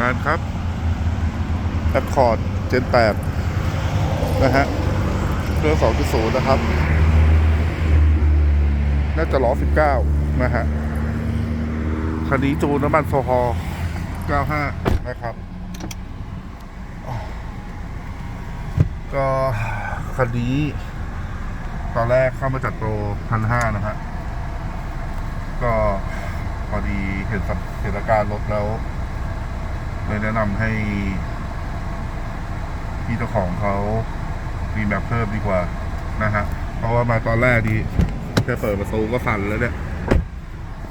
งานครับ Accord Gen 8นะฮะเครื่อง2.0นะครับ น่าจะล้อ19นะฮะคันนี้จูนน้ำมันโซฮอล์95นะครับ ก็คันนี้ ตอนแรกเข้ามาจัดโปรพันห้านะฮะก็พอดีเห็นสถานการณ์รถแล้ว เลยแนะนำให้พี่เจ้าของเขารีแมปเพิ่มดีกว่านะฮะ เพราะว่ามาตอนแรกดีแค่เปิดประตูก็สั่นแล้วเนี่ย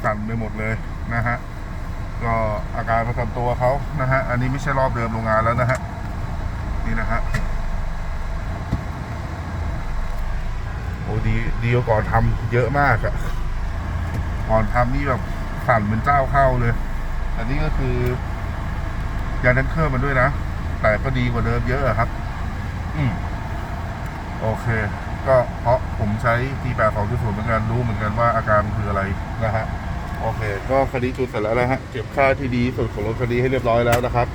สั่นไปหมดเลยนะฮะ ก็อาการประจำตัวเขานะฮะ อันนี้ไม่ใช่รอบเดิมโรงงานแล้วนะฮะ นี่นะฮะ โอ้ดีดีกว่าก่อนทำเยอะมากอะก่อนทำนี่แบบสั่นเหมือนเจ้าเข้าเลย อันนี้ก็คือ ยางแดนเครื่องมันด้วยนะ แต่ก็ดีกว่าเดิมเยอะครับ อืมโอเค ก็เพราะผมใช้ T8 2.0เหมือนกันรู้เหมือนกันว่าอาการคืออะไรนะฮะโอเค ก็คดีจูนเสร็จแล้วนะฮะเก็บค่าที่ดีสุดของรถคันนี้ให้เรียบร้อยแล้วนะครับ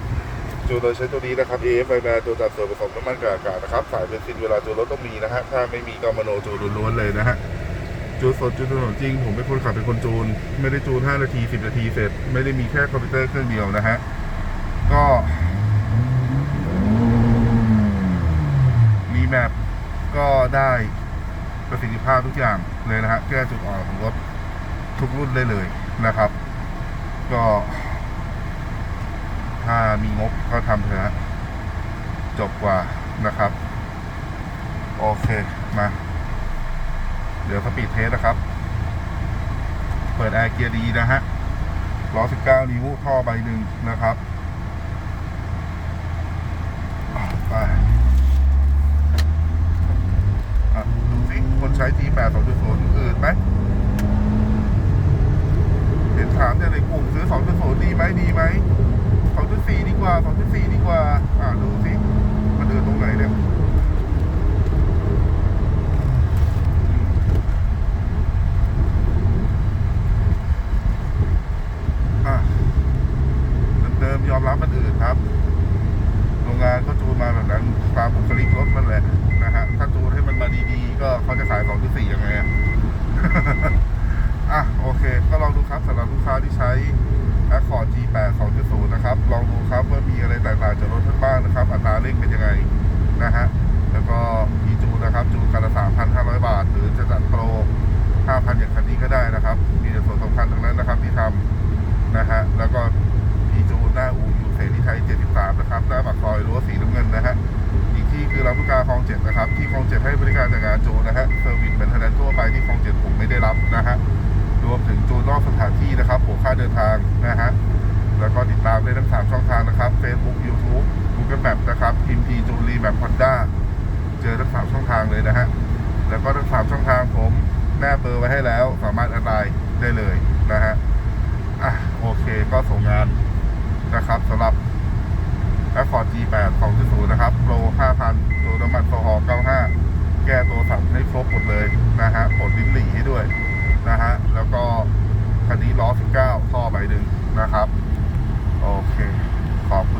จูนโดยใช้ตัวนี้นะครับ AF ไฟแบรตัวจัดส่วนผสมน้ำมันกับอากาศนะครับ สายเบนซินเวลาจูนรถต้องมีนะฮะถ้าไม่มีก็มโนจูนล้วนๆเลยนะฮะจูนสดจูนถนนจริง ผมเป็นคนขับเป็นคนจูน ไม่ได้จูน 5 นาที 10 นาทีเสร็จ ไม่ได้มีแค่คอมพิวเตอร์เครื่องเดียวนะฮะ ก็ มีแมปก็ได้ประสิทธิภาพทุกอย่างเลยนะฮะแก้จุดอ่อนของรถทุกรุ่นได้เลยนะครับ ก็ ถ้ามีงบก็ทำเถอะจบกว่านะครับ โอเค มา เดี๋ยวสปีดเทสนะครับ เปิดแอร์เกียร์ดีนะฮะล้อ19 นิ้วท่อใบหนึ่งนะครับ อะไปอะดูสิ คนใช้ G8 2.0อื่นไหม เห็นถามเนี่ยในกลุ่มซื้อ 2.0 ดีไหมดีไหม 2.4 ดีกว่า 2.4 ดีกว่า อ่าดูสิมันเดินตรงไหนเนี่ยอะเดิมๆยอมรับมันอื่นครับ โรงงานก็จูนมาแบบนั้นตามบุคลิกรถมันแหละนะฮะ ถ้าจูนให้มันมาดีๆ ก็เขาจะขาย 2.4 ยังไงอะ อะโอเค ก็ลองดูครับสำหรับลูกค้า ที่ใช้ Accord G8 2.0 นะครับ ลองดูครับว่ามีอะไรแตกต่างจากรถท่านบ้างนะครับ อัตราเร่งเป็นยังไงนะฮะ แล้วก็มีจูนนะครับ จูนคันละ3,500 บาท หรือจะจัดโปร 5,000 อย่างคันนี้ก็ได้นะครับ มีแต่ส่วนสำคัญทั้งนั้นนะครับที่ทำนะฮะ แล้วก็มีจูนหน้าอูอยู่เสรีไทย 73 นะครับ หน้าปากซอยรั้วสีน้ำเงินนะฮะ อีกที่คือลำลูกกาคลองเจ็ดนะครับ ที่คลองเจ็ดให้บริการจัดงานจูนนะฮะ เซอร์วิสเป็นทนนทั่วไปที่คลองเจ็ดผมไม่ได้รับนะฮะ รวมถึงจูน ถานที่นะครับหัวค่าเดินทางนะฮะแล้วก็ติดตามได้ทั้ง 3 ช่องทางนะครับ Facebook YouTube Google Map นะครับพิมพีจูนรีแบบฮอนด้าเจอทั้ง 3 ช่องทางเลยนะฮะแล้วก็ทั้ง 3 ช่องทางผมแนบเบอร์ไว้ให้แล้ว สามารถแอดไลน์ได้เลยนะฮะอะโอเคก็ส่งงานนะครับสำหรับ Accord G8 2.0 คันนี้ล้อ19ท่อใบหนึ่งนะครับ โอเค ขอบคุณ